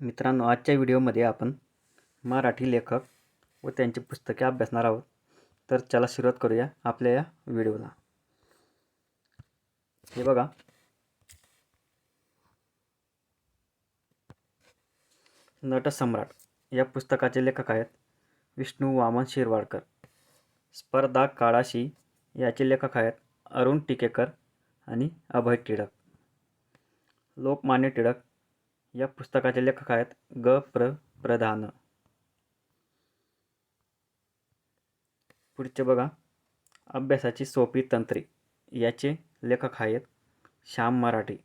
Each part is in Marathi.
मित्रांनो आजच्या व्हिडिओमध्ये आपण मराठी लेखक व त्यांची पुस्तके अभ्यासणार आहोत. तर चला सुरुवात करूया आपल्या या व्हिडिओला. हे बघा. नटसम्राट या पुस्तकाचे लेखक आहेत विष्णू वामन शिरवाडकर. स्पर्धा काळाशी याचे लेखक आहेत अरुण टिकेकर आणि अभय टिळक. लोकमान्य टिळक या पुस्तकाचे लेखक आहेत ग. प्र. प्रधान. पुढचे बघा. अभ्यासाची सोपी तंत्रे. याचे लेखक आहेत श्याम मराठे.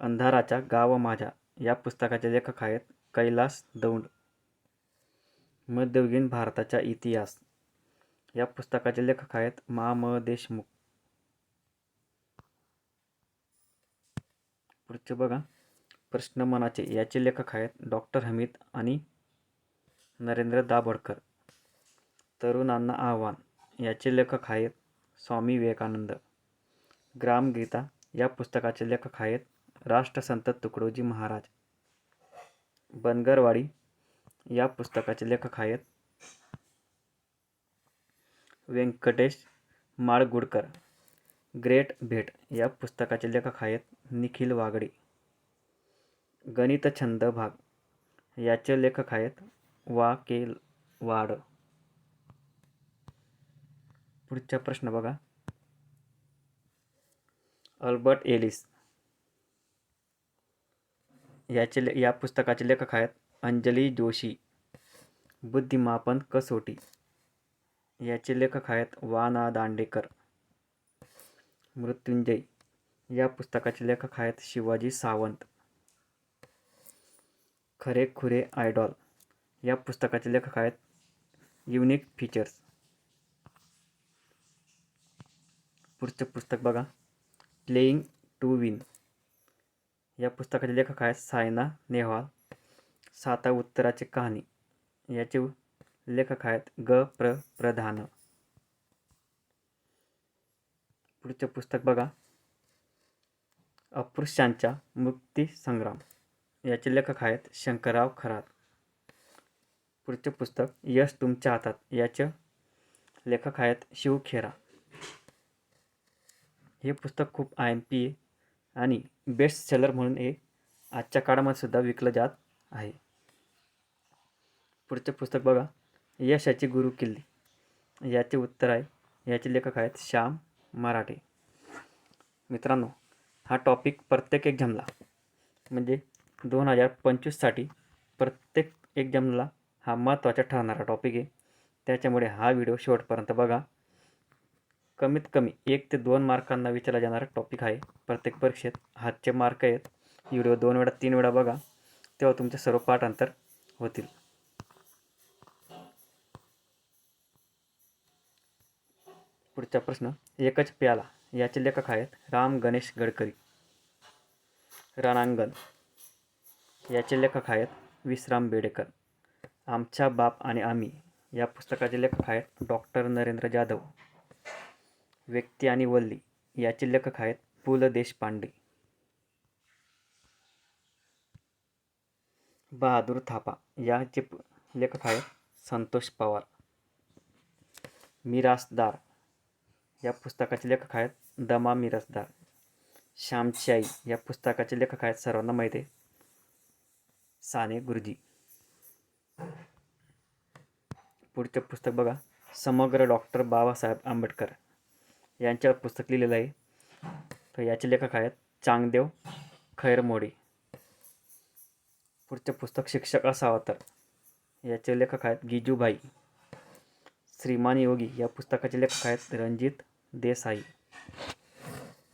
अंधाराच्या गाव माझ्या. या पुस्तकाचे लेखक आहेत कैलास दौंड. मध्ययुगीन भारताचा इतिहास. या पुस्तकाचे लेखक आहेत मा. म. देशमुख. पुढचे बघा. प्रश्न मनाचे याचे लेखक आहेत डॉक्टर हमीद आणि नरेंद्र दाभडकर तरुणांना आव्हान याचे लेखक आहेत स्वामी विवेकानंद. ग्रामगीता या पुस्तकाचे लेखक आहेत राष्ट्रसंत तुकडोजी महाराज. बनगरवाडी या पुस्तकाचे लेखक आहेत व्यंकटेश माळगुडकर. ग्रेट भेट या पुस्तकाचे लेखक आहेत निखिल वागडे. गणित छंद भाग. याचे लेखक आहेत वा. के. वाड. पुढचा प्रश्न बघा. Albert Ellis. याचे ले या पुस्तकाचे लेखक आहेत अंजली जोशी. बुद्धिमापन कसोटी. याचे लेखक आहेत वा ना दांडेकर. मृत्युंजय. या पुस्तकाचे लेखक आहेत शिवाजी सावंत. खरे खुरे आयडॉल या पुस्तकाचे लेखक आहेत. Unique features. पुढचे पुस्तक बघा. प्लेईंग टू विन या पुस्तकाचे लेखक आहेत सायना नेहवाल. साता उत्तराची कहाणी. याचे लेखक आहेत ग प्र प्रधान. पुढचे पुस्तक बघा. अस्पृश्यांचा मुक्ती संग्राम याचे लेखक आहेत शंकरराव खरात. पुढचे पुस्तक यश तुमच्या हातात. याचे लेखक आहेत शिव खेरा. हे पुस्तक खूप आय एम पी आणि बेस्ट सेलर म्हणून हे आजच्या काळामध्ये सुद्धा विकलं जात आहे. पुढचे पुस्तक बघा यशाची गुरु किल्ली. याचे उत्तर आहे याचे लेखक आहेत श्याम मराठे. मित्रांनो हा टॉपिक प्रत्येक एक्झामला म्हणजे दोन हजार पंचवीससाठी प्रत्येक एक्झामला हा महत्त्वाचा ठरणारा टॉपिक आहे. त्याच्यामुळे हा व्हिडिओ शेवटपर्यंत बघा. कमीत कमी एक ते दोन मार्कांना विचारला जाणारा टॉपिक आहे. प्रत्येक परीक्षेत हातचे मार्क आहेत. व्हिडिओ दोन वेळा तीन वेळा बघा. तेव्हा तुमचे सर्व पाठांतर होतील. पुढचा प्रश्न एकच प्याला. याचे लेखक आहेत राम गणेश गडकरी. रणांगण. याचे लेखक आहेत विश्राम बेडेकर. आमच्या बाप आणि आम्ही या पुस्तकाचे लेखक आहेत डॉक्टर नरेंद्र जाधव. व्यक्ती आणि वल्ली याचे लेखक आहेत पु ल देशपांडे. बहादूर थापा याचे लेखक आहेत संतोष पवार. मिरासदार या पुस्तकाचे लेखक आहेत दमा मिरासदार. श्यामची आई या पुस्तकाचे लेखक आहेत सर्वांना माहिती आहे. साने गुरुजी. पुढचं पुस्तक बघा. समग्र डॉक्टर बाबासाहेब आंबेडकर. यांच्यावर पुस्तक लिहिलेलं आहे. तर याचे लेखक आहेत चांगदेव खैरमोडी. पुढचे पुस्तक शिक्षक असावा तर. याचे लेखक आहेत गिजूभाई. श्रीमान योगी या पुस्तकाचे लेखक आहेत रणजित देसाई.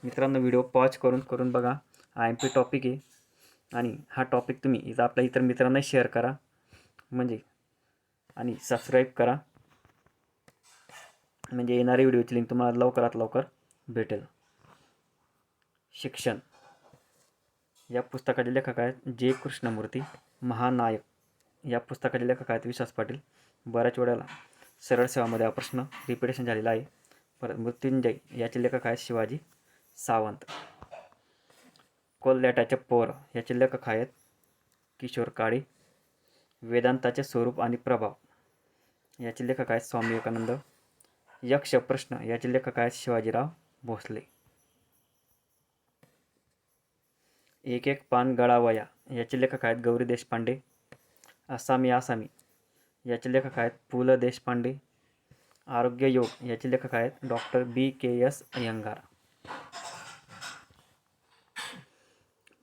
मित्रांनो व्हिडिओ पॉज करून करून बघा. आय एम पी टॉपिक आहे. आणि हा टॉपिक तुम्ही इथं आपल्या इतर मित्रांना शेअर करा. म्हणजे आणि सबस्क्राईब करा. म्हणजे येणारी व्हिडिओची लिंक तुम्हाला लवकरात लवकर भेटेल. शिक्षण. या पुस्तकाचे लेखक आहेत जे कृष्णमूर्ती महानायक. या पुस्तकाचे लेखक आहेत विश्वास पाटील. बऱ्याच वेळेला सरळ सेवामध्ये हा प्रश्न रिपिटेशन झालेला आहे. परत मृत्युंजय याचे लेखक आहेत शिवाजी सावंत. कोल्ह्याटाचे पोर याचे लेखक आहेत किशोर काळे वेदांताचे स्वरूप आणि प्रभाव. याचे लेखक आहेत स्वामी विवेकानंद यक्ष प्रश्न याचे लेखक आहेत शिवाजीराव भोसले. एक एक पान गळावया याचे लेखक आहेत गौरी देशपांडे आसामी आसामी याचे लेखक आहेत पु ल देशपांडे आरोग्य योग याचे लेखक आहेत doctor B K S Iyengar.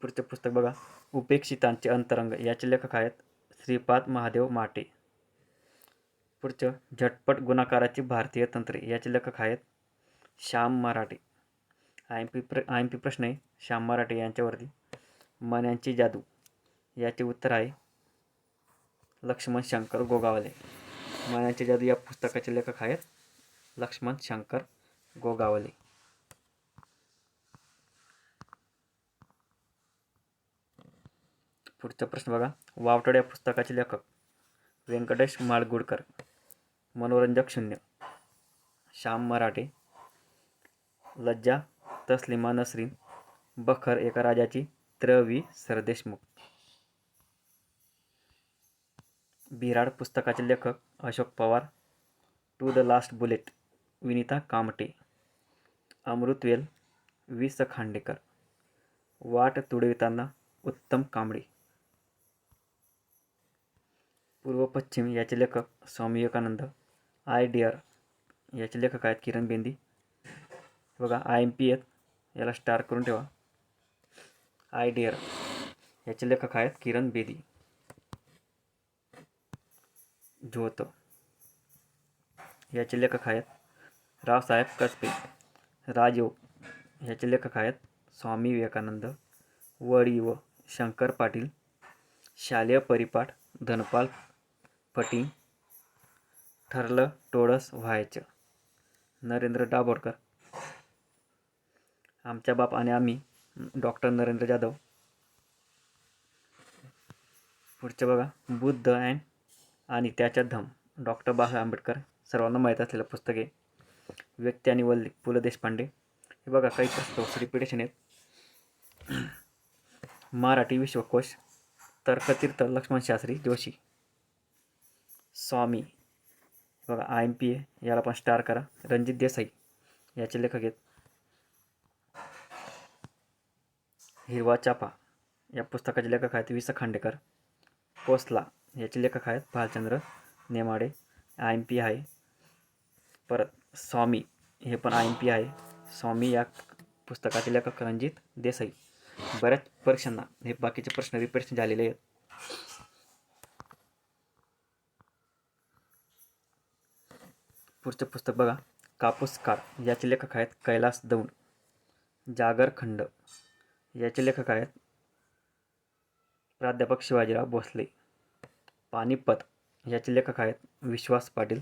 पुढचं पुस्तक बघा. उपेक्षितांचे अंतरंग. याचे लेखक आहेत श्रीपाद महादेव माटे. पुढचं झटपट गुणाकाराची भारतीय तंत्रे. याचे लेखक आहेत Shyam Marathe. I M P प्र आय एम पी प्रश्न आहे. श्याम मराठे यांच्यावरती. मन्यांची जादू. याचे उत्तर आहे लक्ष्मण शंकर गोगावले. मन्यांची जादू या पुस्तकाचे लेखक आहेत लक्ष्मण शंकर गोगावले. पुढचा प्रश्न बघा. वावटड या पुस्तकाचे लेखक. व्यंकटेश माळगुडकर मनोरंजक शून्य. श्याम मराठे. लज्जा तस्लिमा नसरीन. बखर एका राजाची. त्रवी सरदेशमुख. बिराड पुस्तकाचे लेखक Ashok Pawar. To the last bullet. Vinita Kamte. Amrutvel V S Khandekar. वाट तुडविताना उत्तम कांबळे. पूर्व पश्चिम याचे लेखक स्वामी विवेकानंद आय डिअर याचे लेखक आहेत किरण बेंदी. बघा आय एम पी एत याला स्टार करून ठेवा. आय डिअर याचे लेखक आहेत किरण बेदी. ज्योत याचे लेखक आहेत रावसाहेब कसबे. राजयोग याचे लेखक आहेत स्वामी विवेकानंद. वडी व शंकर पाटील. शालेय परिपाठ धनपाल पटी ठरलं टोळस व्हायचं. नरेंद्र दाभोळकर आमच्या बाप आणि आम्ही डॉक्टर नरेंद्र जाधव. पुढचं बघा बुद्ध अँड आणि त्याच्या धम डॉक्टर बाबासाहेब आंबेडकर. सर्वांना माहीत असलेलं पुस्तक आहे. व्यक्ती आणि वल्ली पु ल देशपांडे. हे बघा काही पुस्तक रिपिटेशन आहेत. मराठी विश्वकोश तर्कतीर्थ लक्ष्मण शास्त्री जोशी. स्वामी. बघा आय एम पी ए याला पण स्टार करा. रणजित देसाई याचे लेखक आहेत. हिरवा चापा या पुस्तकाचे लेखक आहेत वि स खांडेकर. कोसला याचे लेखक आहेत Bhalchandra Nemade. I M P आहे. परत स्वामी हे पण आय एम पी आहे. स्वामी या पुस्तकाचे लेखक रणजित देसाई. बऱ्याच परीक्षांना हे बाकीचे प्रश्न रिपेट झालेले आहेत. पुढचं पुस्तक बघा. कापूसकार याचे लेखक आहेत कैलास दौंड जागरखंड याचे लेखक आहेत प्राध्यापक शिवाजीराव भोसले. पानिपत याचे लेखक आहेत विश्वास पाटील.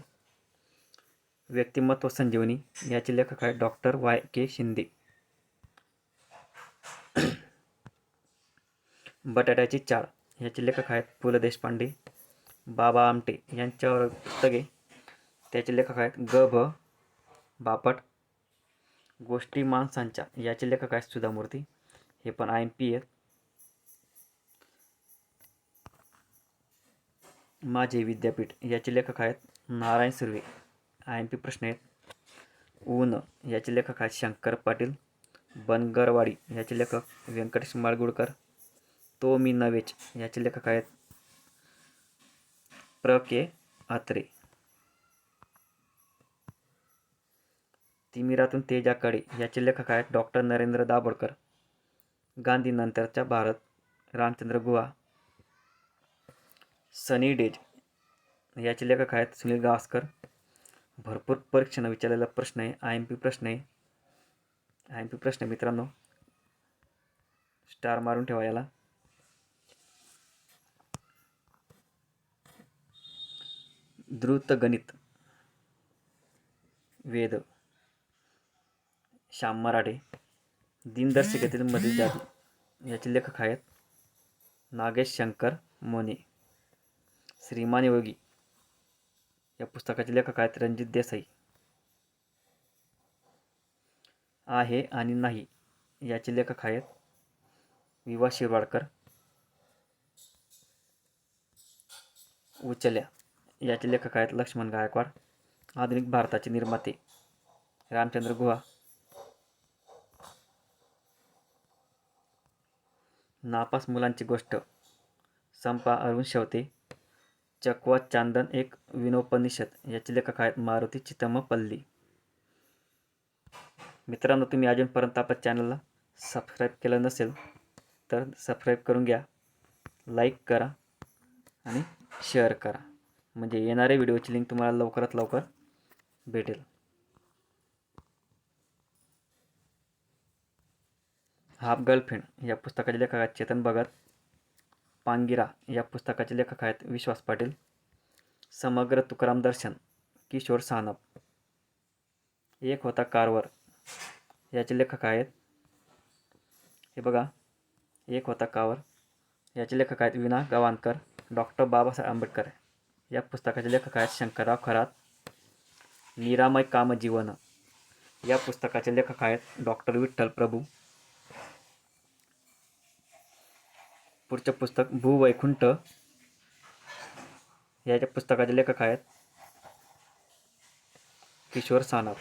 व्यक्तिमत्व संजीवनी याचे लेखक आहेत डॉक्टर वाय के शिंदे. बटाट्याची चाळ याचे लेखक आहेत पु ल देशपांडे बाबा आमटे यांच्यावर पुस्तके त्याचे लेखक आहेत ग भ बापट गोष्टी माणसांच्या याचे लेखक आहेत सुधामूर्ती. हे पण आय एम पी आहेत. माझे विद्यापीठ. याचे लेखक आहेत Narayan Surve. I M P प्रश्न आहेत. ऊन. याचे लेखक आहेत शंकर पाटील. बनगरवाडी. याचे लेखक व्यंकटेश माळगुडकर. तो मी नवेच. याचे लेखक आहेत प्र. के. अत्रे तिमिरातून तेजाकडे याचे लेखक आहेत डॉक्टर नरेंद्र दाभोळकर. गांधीनंतरचा भारत रामचंद्र गुहा सनी डेज याचे लेखक आहेत सुनील गावस्कर. भरपूर परीक्षेनं विचारलेला प्रश्न आहे आय एम पी प्रश्न आहे. आय एम पी प्रश्न मित्रांनो. स्टार मारून ठेवा याला. द्रुत गणित वेद श्याम मराठे दिनदर्शिकेतील मधील जाती याचे लेखक आहेत नागेश शंकर मोने श्रीमान योगी. या पुस्तकाचे लेखक आहेत रणजित देसाई. आहे आणि नाही याचे लेखक आहेत विवा शिरवाडकर उचल्या याचे लेखक आहेत लक्ष्मण गायकवाड आधुनिक भारताचे निर्माते रामचंद्र गुहा नापास मुलांची गोष्ट. संपा अरुण शेवते. चकवा चांदन एक विनोपनिषद. याचे लेखक आहेत मारुती चितमपल्ली. मित्रांनो तुम्ही अजूनपर्यंत आपल्या चॅनलला सबस्क्राईब केलं नसेल तर सबस्क्राईब करून घ्या. लाईक करा आणि शेअर करा. म्हणजे येणाऱ्या व्हिडिओची लिंक तुम्हाला लवकरात लवकर भेटेल. हाफ गर्लफ्रेंड या पुस्तकाचे लेखक आहेत चेतन भगत पांगिरा या पुस्तकाचे लेखक आहेत विश्वास पाटील समग्र तुकाराम दर्शन किशोर सानप. एक होता कारवर याचे लेखक आहेत हे बघा एक होता कावर याचे लेखक आहेत विना गवाणकर डॉक्टर बाबासाहेब आंबेडकर. या पुस्तकाचे लेखक आहेत शंकरराव खरात निरामय कामजीवन. या पुस्तकाचे लेखक आहेत डॉक्टर विठ्ठल प्रभू पुढचं पुस्तक भूवैकुंठ याच्या पुस्तकाचे लेखक आहेत किशोर सानप.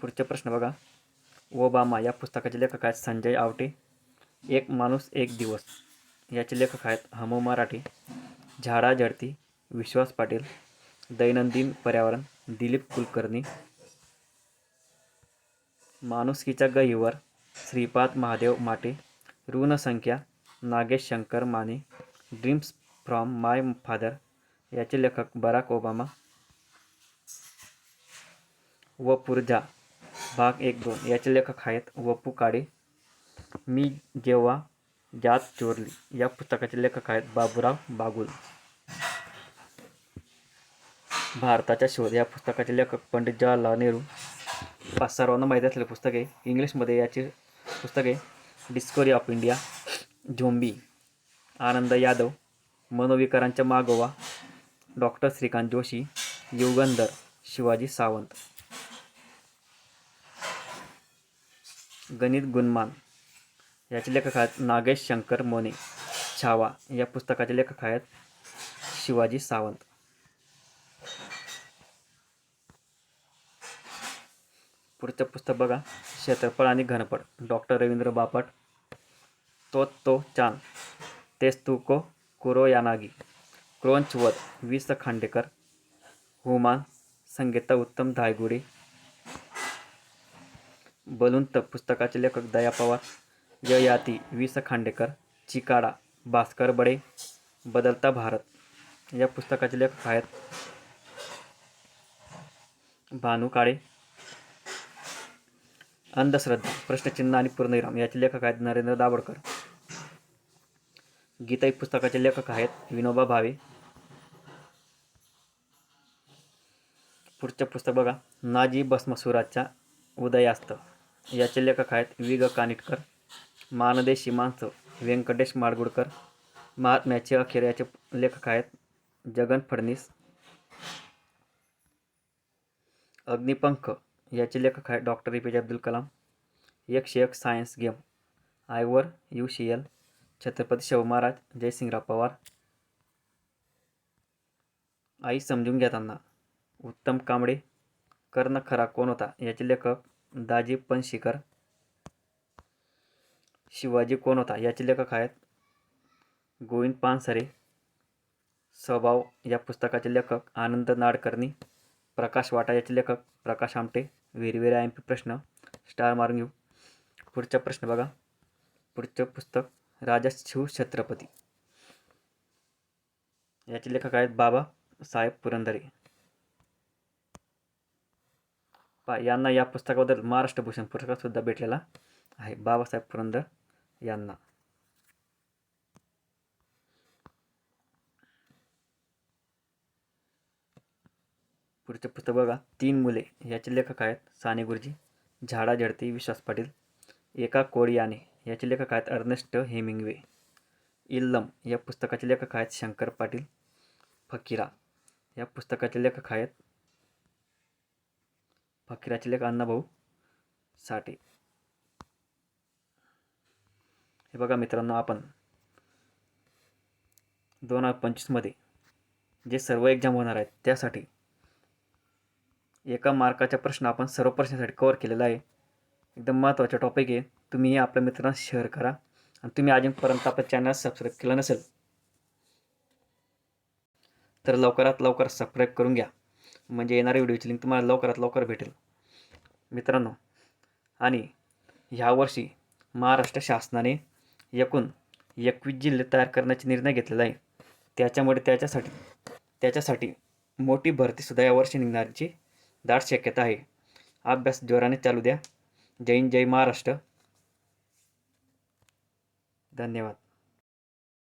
पुढचे प्रश्न बघा. ओबामा या पुस्तकाचे लेखक आहेत संजय आवटे. एक माणूस एक दिवस. याचे लेखक आहेत हमो मराठी झाडा झडती विश्वास पाटील दैनंदिन पर्यावरण दिलीप कुलकर्णी. माणुसकीच्या गहीवर Shripad Mahadev Mate ऋणसंख्या Nagesh Shankar Mane dreams from my father याचे लेखक बराक ओबामा व पुर्जा भाग एक दोन याचे लेखक आहेत वपू काळे मी जेव्हा जात चोरली या पुस्तकाचे लेखक आहेत बाबूराव बागुल. भारताच्या शोध या पुस्तकाचे लेखक पंडित जवाहरलाल नेहरू पाच सर्वांना माहीत असलेले पुस्तक आहे. इंग्लिशमध्ये याचे पुस्तक आहे. डिस्कवरी ऑफ इंडिया झोंबी आनंद यादव मनोविकारांच्या मागोवा डॉक्टर श्रीकांत जोशी युगंधर शिवाजी सावंत. गणित गुणमान याचे लेखक आहेत नागेश शंकर मोने छावा या पुस्तकाचे लेखक आहेत शिवाजी सावंत. पुढचं पुस्तक बघा. क्षेत्रफळ आणि घनपट डॉक्टर रवींद्र बापट. तो तो चांद. तेस्तुको कुरो यानागी. क्रोंचवत वि स खांडेकर. हुमान. संगीता उत्तम धायगुडे. बलुंत. पुस्तकाचे लेखक दया पवार. ययाती. वि स खांडेकर. चिकाडा. भास्कर बडे. बदलता भारत. या पुस्तकाचे लेखक आहेत. भानू काळे. अंधश्रद्धा प्रश्नचिन्ह आणि पूर्णविराम याचे लेखक आहेत नरेंद्र दाभोळकर. गीता एक पुस्तकाचे लेखक आहेत विनोबा भावे. पुढचं पुस्तक बघा नाजी भस्मसुराच्या उदयास्त. याचे लेखक आहेत वि ग कानिटकर मानदेशी माणसं व्यंकटेश माडगुडकर. महात्म्याचे अखेर याचे लेखक आहेत जगन फडणीस अग्निपंख याचे लेखक आहेत डॉक्टर ए पी जे अब्दुल कलाम एकशे एक सायन्स गेम आयवर you C L Chhatrapati Shahu Maharaj Jaysingrao Pawar. आई समजून घेताना उत्तम कांबळे कर्ण खरा कोण होता? याचे लेखक दाजी पणशीकर. शिवाजी कोण होता? याचे लेखक आहेत गोविंद पानसरे. स्वभाव या पुस्तकाचे लेखक आनंद नाडकर्णी. प्रकाश वाटा याचे लेखक प्रकाश आमटे वेरवेर आय एम पी प्रश्न स्टार मारून घेऊ पुढचा प्रश्न बघा. पुढचं पुस्तक राजा शिव छत्रपती. याचे लेखक आहेत बाबा साहेब पुरंदरे. पा यांना या पुस्तकाबद्दल महाराष्ट्र भूषण पुरस्कार सुद्धा भेटलेला आहे. बाबासाहेब पुरंदर यांना. पुढचं पुस्तक बघा. तीन मुले. याचे लेखक आहेत साने गुरुजी झाडा झडती विश्वास पाटील एका कोडियाने. याचे लेखक आहेत अर्नेस्ट हेमिंग्वे इल्लम. या पुस्तकाचे लेखक आहेत शंकर पाटील फकीरा. या पुस्तकाचे लेखक आहेत फकीराचे लेखक अण्णाभाऊ साठे. हे बघा मित्रांनो आपण. दोन हजार पंचवीसमध्ये जे सर्व एक्झाम होणार आहेत त्यासाठी एका मार्काचा प्रश्न आपण सर्व प्रश्नासाठी कवर केलेला आहे. एकदम महत्त्वाचा टॉपिक आहे. तुम्ही आपल्या मित्रांना शेअर करा. आणि तुम्ही अजूनपर्यंत आपल्या चॅनल सबस्क्राईब केलं नसेल तर लवकरात लवकर सबस्क्राईब करून घ्या. म्हणजे येणाऱ्या व्हिडिओची लिंक तुम्हाला लवकरात लवकर भेटेल. मित्रांनो आणि ह्यावर्षी महाराष्ट्र शासनाने एकूण एकवीस जिल्हे तयार करण्याचा निर्णय घेतलेला आहे. त्याच्यामुळे त्याच्यासाठी त्याच्यासाठी मोठी भरतीसुद्धा यावर्षी निघणारची दाट शक्यता आहे अभ्यास जोराने चालू द्या जय हिंद जय महाराष्ट्र धन्यवाद